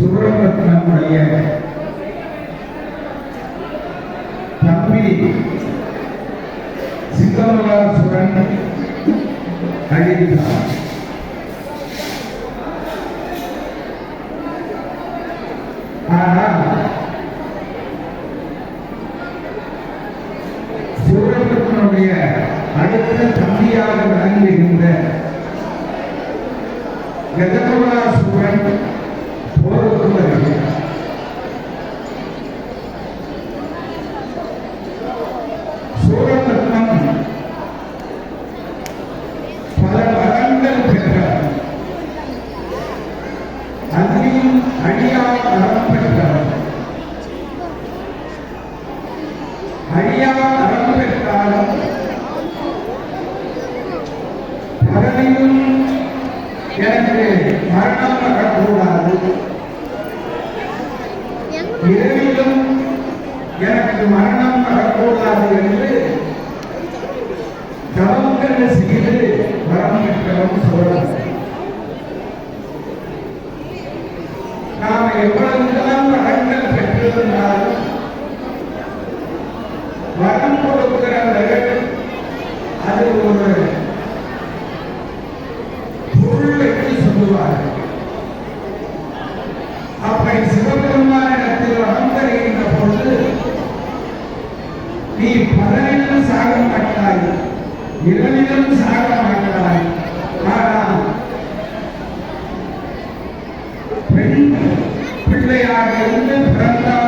சுரபத்ரனுடைய தம்பி சிங்கமலா சுரன் அழித்தார் ஆனால் சூரபத்மனுடைய அடுத்த தம்பியாக விளங்குகின்ற கதகவலாசுரன் சுரன் வருகிறார் சூரபத்மன் பல வரங்கள் பெற்றார் அதிலும் அழியா அறம் பெற்றார் அழியா அறம் பெற்றாலும் பலரையும் எனக்கு மரணம் வரக்கூடாது இரவிலும் எனக்கு மரணம் வரக்கூடாது என்று தவங்கள் செய்து வரம் பெற்றவன் சோழன். நாம் எவ்வளவுதான் வரங்கள் பெற்றிருந்தாலும் ஒரு பொருள் என்று சொல்லுவார்கள் அப்படி சிவபெருமானிடத்தில் வரம் பொழுது நீ பலனிலும் சாக மாட்டாய் இரவிலும் சாக மாட்டாய் ஆனால் பெண் பிள்ளையாக இருந்து பிறந்தாலும்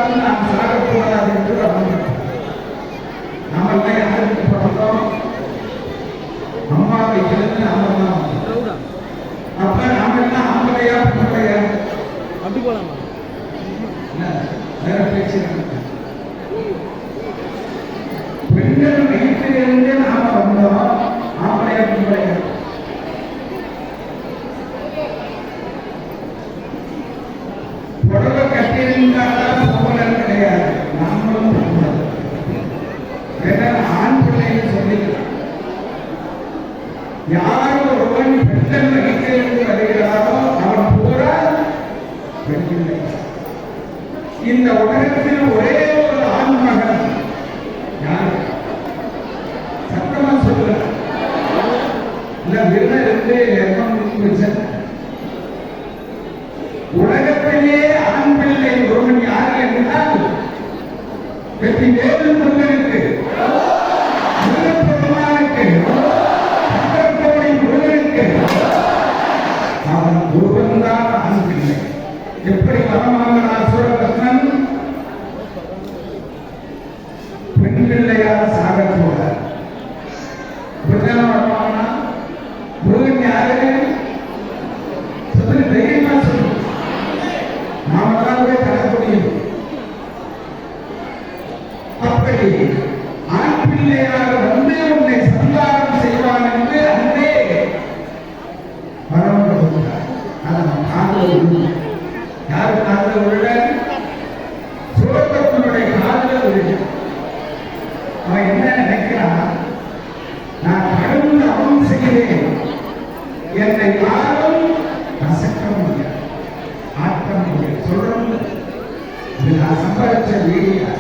யார் ஒருவன் பெண்கள் வயிற்றிலிருந்து வருகிறாரோ அவன் பூரா இந்த உலகத்தில் ஒரே ஒரு ஆண்மகன் யார்? சத்தமா சொல்ல இந்த விருதை இருந்து எண்ணம் வச்சேன் உலகத்திலே ஆண் பிள்ளை ஒருவன் யார் என்றால் வெற்றி வேறு எப்படி வரமாங்கனார் சூரபத்மன்? பெண் பிள்ளையாக சாக போறார் இப்படிதான் வரமாங்கனா முருகன் யாரு சொல்லுங்க தைரியமா சொல்லு நாம தான் போய் தர முடியும் அப்படி ஆண் பிள்ளையாக வந்து அவன் என்ன நினைக்கிறான்? நான் கடவுள் அவன் செய்கிறேன் என்னை யாரும் அசைக்க முடியாது ஆட்ட முடியாது. சொல்றோம் இது நான் சம்பாதிச்ச வீடியா?